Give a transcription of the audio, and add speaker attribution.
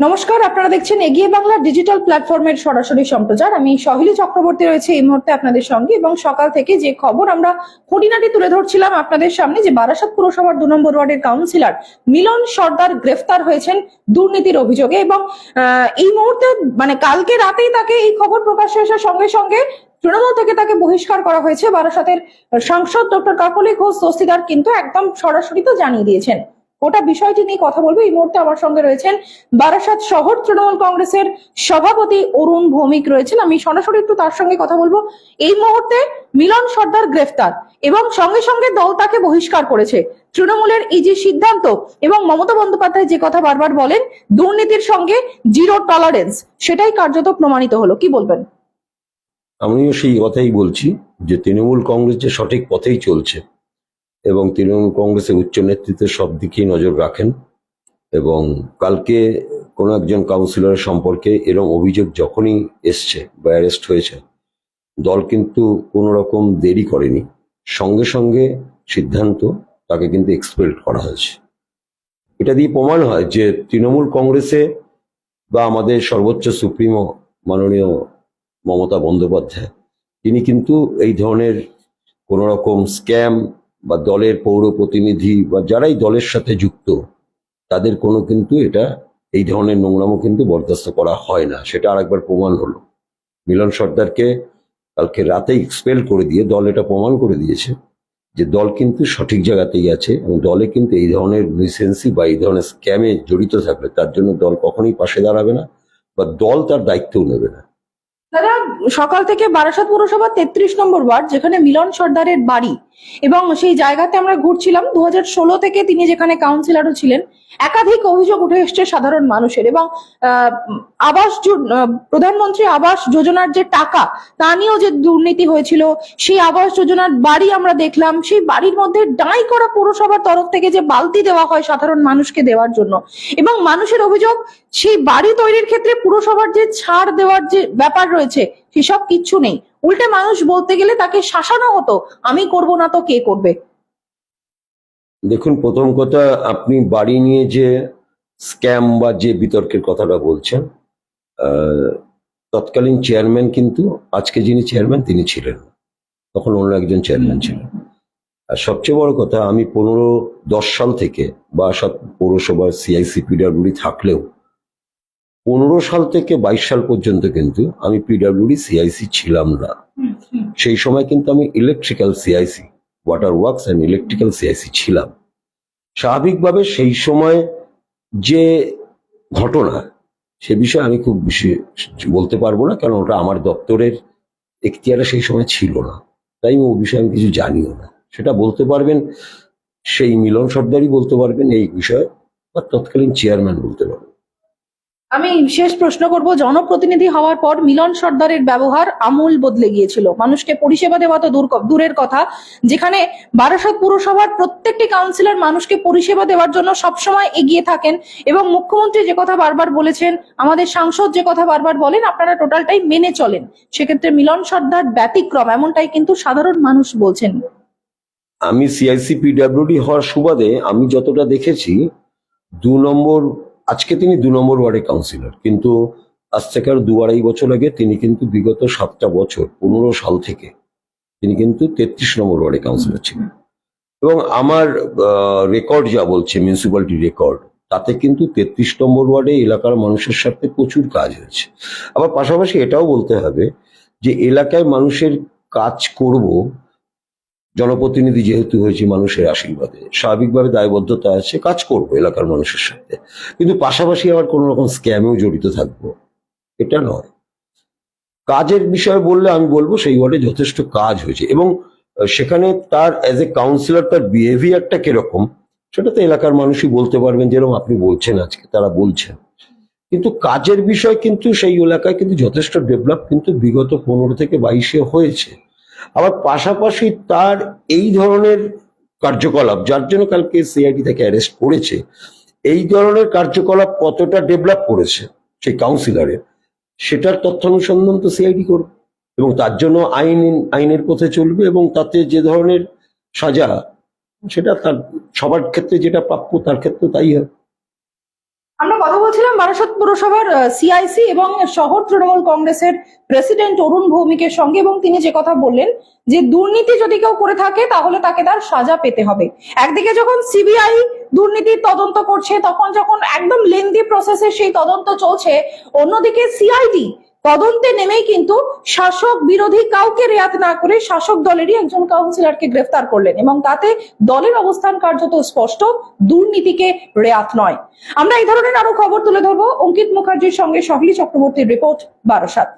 Speaker 1: নমস্কার, আপনারা দেখছেন এগিয়ে বাংলা ডিজিটাল প্ল্যাটফর্মের সরাসরি সম্প্রচার। আমি সহিলী চক্রবর্তী রয়েছে এই মুহূর্তে আপনাদের সঙ্গে এবং সকাল থেকে যে খবর আমরা খুঁটিনাটি তুলে ধরছিলাম আপনাদের সামনে যে বারাসাত পুরসভার দু নম্বর ওয়ার্ডের কাউন্সিলর মিলন সর্দার গ্রেফতার হয়েছেন দুর্নীতির অভিযোগে এবং এই মুহূর্তে মানে কালকে রাতেই তাকে এই খবর প্রকাশ্যে আসার সঙ্গে সঙ্গে তৃণমূল থেকে তাকে বহিষ্কার করা হয়েছে। বারাসাতের সাংসদ ডক্টর কাকলি ঘোষ দস্তিদার কিন্তু একদম সরাসরি তো জানিয়ে দিয়েছেন। গোটা বিষয়টি নিয়ে কথা বলব। এই মুহূর্তে আমার সঙ্গে রয়েছেন বারাসাত শহর তৃণমূল কংগ্রেসের সভাপতি অরুণ ভৌমিক রয়েছেন। আমি সরাসরি একটু তার সঙ্গে কথা বলব। এই মুহূর্তে মিলন সর্দার গ্রেফতার এবং সঙ্গে সঙ্গে দল তাকে বহিষ্কার করেছে। তৃণমূলের এই যে সিদ্ধান্ত এবং মমতা বন্দ্যোপাধ্যায় যে কথা বারবার বলেন, দুর্নীতির সঙ্গে জিরো টলারেন্স সেটাই কার্যত প্রমাণিত হলো। কি বলবেন?
Speaker 2: আমিও সেই কথাই বলছি যে তৃণমূল কংগ্রেস যে সঠিক পথেই চলছে। এবং তৃণমূল কংগ্রেসের উচ্চ নেতৃত্বের সব দিকেই নজর রাখেন এবং কালকে কোনো একজন কাউন্সিলরের সম্পর্কে এরকম অভিযোগ যখনই এসছে বা অ্যারেস্ট হয়েছে, দল কিন্তু কোনো রকম দেরি করেনি। সঙ্গে সঙ্গে সিদ্ধান্ত তাকে কিন্তু এক্সপেল করা হয়েছে। এটা দিয়ে প্রমাণ হয় যে তৃণমূল কংগ্রেসে বা আমাদের সর্বোচ্চ সুপ্রিমো মাননীয় মমতা বন্দ্যোপাধ্যায়, তিনি কিন্তু এই ধরনের কোনো রকম স্ক্যাম বা দলের পৌর প্রতিনিধি বা যারাই দলের সাথে যুক্ত, তাদের কোনো কিন্তু এটা, এই ধরনের নোংরামও কিন্তু বরদাস্ত করা হয় না। সেটা আরেকবার প্রমাণ হলো। মিলন সর্দারকে কালকে রাতে এক্সপেল করে দিয়ে দল এটা প্রমাণ করে দিয়েছে যে দল কিন্তু সঠিক জায়গাতেই আছে এবং দলে কিন্তু এই ধরনের লিসেন্সি বা এই ধরনের স্ক্যামে জড়িত থাকলে তার জন্য দল কখনোই পাশে দাঁড়াবে না বা দল তার দায়িত্বও নেবে না।
Speaker 1: দাদা সকাল থেকে বারাসাত পুরসভা তেত্রিশ নম্বর ওয়ার্ড, যেখানে মিলন সর্দারের বাড়ি। এবং সেই জায়গাতে আমরা ঘুরছিলাম। দু থেকে তিনি যেখানে কাউন্সিলরও ছিলেন একাধিক অভিযোগ উঠে এসছে সাধারণ মানুষের এবং আবাস প্রধানমন্ত্রী আবাস যোজনার যে টাকা, তা নিয়েও যে দুর্নীতি হয়েছিল, সেই আবাস যোজনার বাড়ি আমরা দেখলাম, সেই বাড়ির মধ্যে ডাঁই করা পুরসভার তরফ থেকে যে বালতি দেওয়া হয় সাধারণ মানুষকে দেওয়ার জন্য এবং মানুষের অভিযোগ, সেই বাড়ি তৈরির ক্ষেত্রে পুরসভার যে ছাড় দেওয়ার যে ব্যাপার রয়েছে, সেসব কিচ্ছু নেই। উল্টে মানুষ বলতে গেলে তাকে শাসানো হতো, আমি করব না তো কে করবে?
Speaker 2: দেখুন প্রথম কথা আপনি বাড়ি নিয়ে যে স্ক্যাম বা যে বিতর্কের কথাটা বলছেন তৎকালীন চেয়ারম্যান কিন্তু আজকে যিনি চেয়ারম্যান তিনি ছিলেন তখন অন্য একজন চেয়ারম্যান ছিলেন। আর সবচেয়ে বড় কথা আমি পনেরো দশ সাল থেকে বা সব পৌরসভার সিআইসি পিডাব্লিউডি থাকলেও পনেরো সাল থেকে বাইশ সাল পর্যন্ত কিন্তু আমি পিডাব্লিউডি সিআইসি ছিলাম না। সেই সময় কিন্তু আমি electrical CIC water works and electrical CIC ছিলাম। স্বাভাবিকভাবে সেই সময় যে ঘটনা, সে বিষয়ে আমি খুব বেশি বলতে পারব না, কারণ ওটা আমার দপ্তরের এখতিয়ারে সেই সময় ছিল না। তাই ও বিষয়ে আমি কিছু জানিও না। সেটা বলতে পারবেন, সেই মিলন সর্দারই বলতে পারবেন এই বিষয়ে, বা তৎকালীন চেয়ারম্যান বলতে পারবেন।
Speaker 1: আমি শেষ প্রশ্ন করব, জনপ্রতিনিধি হওয়ার পর মিলন সর্দারের ব্যবহার আমূল বদলে গিয়েছিল। মানুষকে পরিষেবা দেওয়া তো দূর দূরের কথা। যেখানে বারাসত পুরসভার প্রত্যেকটি কাউন্সিলর মানুষকে পরিষেবা দেওয়ার জন্য সবসময় এগিয়ে থাকেন এবং মুখ্যমন্ত্রী যে কথা বারবার বলেছেন, আমাদের সাংসদ যে কথা বারবার বলেন, আপনারা টোটালটাই মেনে চলেন। সেক্ষেত্রে মিলন সর্দার ব্যতিক্রম, এমনটাই কিন্তু সাধারণ মানুষ বলছেন।
Speaker 2: আমি সিআইসি পিডাব্লিউডি হওয়ার সুবাদে আমি যতটা দেখেছি, দু নম্বর আজকে তিনি দু নম্বর ওয়ার্ডে কাউন্সিলর কিন্তু আজ থেকে আর দু আড়াই বছর আগে তিনি কিন্তু বিগত সাতটা বছর, পনেরো সাল থেকে তিনি কিন্তু তেত্রিশ নম্বর ওয়ার্ডে কাউন্সিলর ছিলেন। এবং আমার রেকর্ড যা বলছে মিউনিসিপ্যালিটি রেকর্ড তাতে কিন্তু তেত্রিশ নম্বর ওয়ার্ডে এলাকার মানুষের সাথে প্রচুর কাজ হয়েছে। আবার পাশাপাশি এটাও বলতে হবে যে, এলাকায় মানুষের কাজ করব জনপ্রতিনিধি যেহেতু হয়েছে মানুষের আশীর্বাদে, স্বাভাবিকভাবে দায়বদ্ধতা আছে, কাজ করব এলাকার মানুষের সাথে। কিন্তু পাশাপাশি আবার কোনো রকম স্ক্যামেও জড়িত থাকব, এটা নয়। কাজের বিষয়ে বললে আমি বলব সেই ওয়ার্ডে যথেষ্ট কাজ হয়েছে এবং সেখানে তার অ্যাজ এ কাউন্সিলর তার বিহেভিয়ারটা কীরকম, সেটা তো এলাকার মানুষই বলতে পারবেন যেরকম আপনি বলছেন আজকে, তারা বলছেন। কিন্তু কাজের বিষয় কিন্তু সেই এলাকায় কিন্তু যথেষ্ট ডেভেলপ কিন্তু বিগত পনেরো থেকে বাইশে হয়েছে। আবার পাশাপাশি তার এই ধরনের কার্যকলাপ, যার জন্য কালকে সিআইডি থেকে অ্যারেস্ট করেছে, এই ধরনের কার্যকলাপ কতটা ডেভেলপ করেছে সেই কাউন্সিলরের সেটার তথ্য অনুসন্ধান তো সিআইডি করবে এবং তার জন্য আইন, আইনের পথে চলবে এবং তাতে যে ধরনের সাজা, সেটা তার সবার ক্ষেত্রে যেটা প্রাপ্য তার ক্ষেত্রে তাই হবে।
Speaker 1: আমরা কথা বলছিলাম বারাসত পুরসভার সিআইসি এবং শহর তৃণমূল কংগ্রেসের প্রেসিডেন্ট অরুণ ভৌমিকের সঙ্গে এবং তিনি যে কথা বললেন যে দুর্নীতি যদি কেউ করে থাকে তাহলে তাকে তার সাজা পেতে হবে। একদিকে যখন সিবিআই দুর্নীতির তদন্ত করছে, তখন যখন একদম লেন্দি প্রসেসে সেই তদন্ত চলছে, অন্যদিকে সিআইডি তদন্তে নেমেই কিন্তু শাসক বিরোধী কাউকে রেয়াত না করে শাসক দলেরই একজন কাউন্সিলরকে গ্রেফতার করলেন এবং তাতে দলের অবস্থান কার্যত স্পষ্ট, দুর্নীতিকে রেয়াত নয়। আমরা এই ধরনের আরও খবর তুলে ধরবো। অঙ্কিত মুখার্জির সঙ্গে সহলি চক্রবর্তীর রিপোর্ট বারাসাত